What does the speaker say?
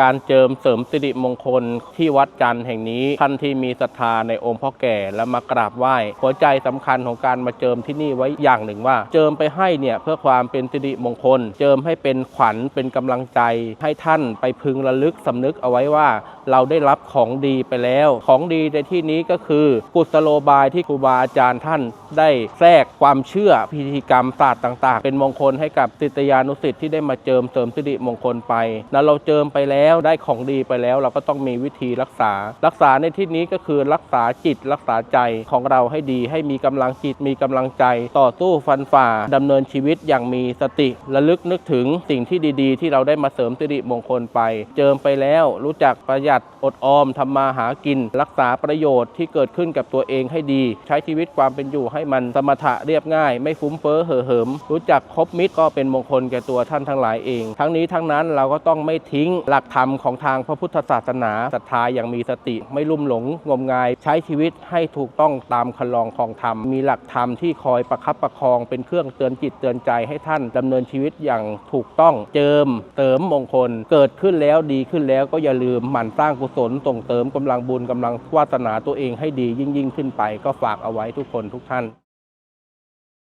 การเจิมเสริมสิริมงคลที่วัดจันทร์แห่งนี้ท่านที่มีศรัทธาในองค์พ่อแก่และมากราบไหว้หัวใจสำคัญของการมาเจิมที่นี่ไว้อย่างหนึ่งว่า เจิมไปให้เนี่ยเพื่อความเป็นสิริมงคล เจิมให้เป็นขวัญเป็นกำลังใจ ให้ท่านไปพึงระลึกสำนึกเอาไว้ว่า เราได้รับของดีไปแล้ว ของดีในที่นี้ก็คือกุศโลบายที่ครูบาอาจารย์ท่านได้แทรกความเชื่อพิธีกรรมศาสตร์ต่าง ๆ เป็นมงคลให้กับศิษยานุศิษย์ที่ได้มาเจิมเสริมสิริมงคลไป แล้วเราเจิมไปแล้วแล้วได้ของดีไปแล้ว เราก็ต้องมีวิธีรักษา รักษาในที่นี้ก็คือรักษาจิตรักษาใจของเราให้ดี ให้มีกำลังจิตมีกำลังใจต่อสู้ฟันฝ่าดำเนินชีวิตอย่างมีสติระลึกนึกถึงสิ่งที่ดีๆ ที่เราได้มาเสริมสิริมงคลไป เจิมไปแล้วรู้จักประหยัดอดออมทำมาหากิน รักษาประโยชน์ที่เกิดขึ้นกับตัวเองให้ดี ใช้ชีวิตความเป็นอยู่ให้มันสมถะเรียบง่าย ไม่ฟุ้มเฟ้อเห่อเหิม รู้จักคบมิตรก็เป็นมงคลแก่ตัวท่านทั้งหลายเอง ทั้งนี้ทั้งนั้นเราก็ต้องไม่ทิ้งหลักธรรมของทางพระพุทธศาสนาศรัทธาอย่างมีสติไม่ลุ่มหลงงมงาย ใช้ชีวิตให้ถูกต้องตามคันลองของธรรม มีหลักธรรมที่คอยประคับประคองเป็นเครื่องเตือนจิตเตือนใจให้ท่านดำเนินชีวิตอย่างถูกต้องเจิม เติมมงคล เกิดขึ้นแล้วดีขึ้นแล้วก็อย่าลืมหมั่นสร้างกุศลส่งเติมกำลังบุญกำลังวาสนาตัวเองให้ดียิ่งยิ่งขึ้นไป ก็ฝากเอาไว้ทุกคนทุกท่าน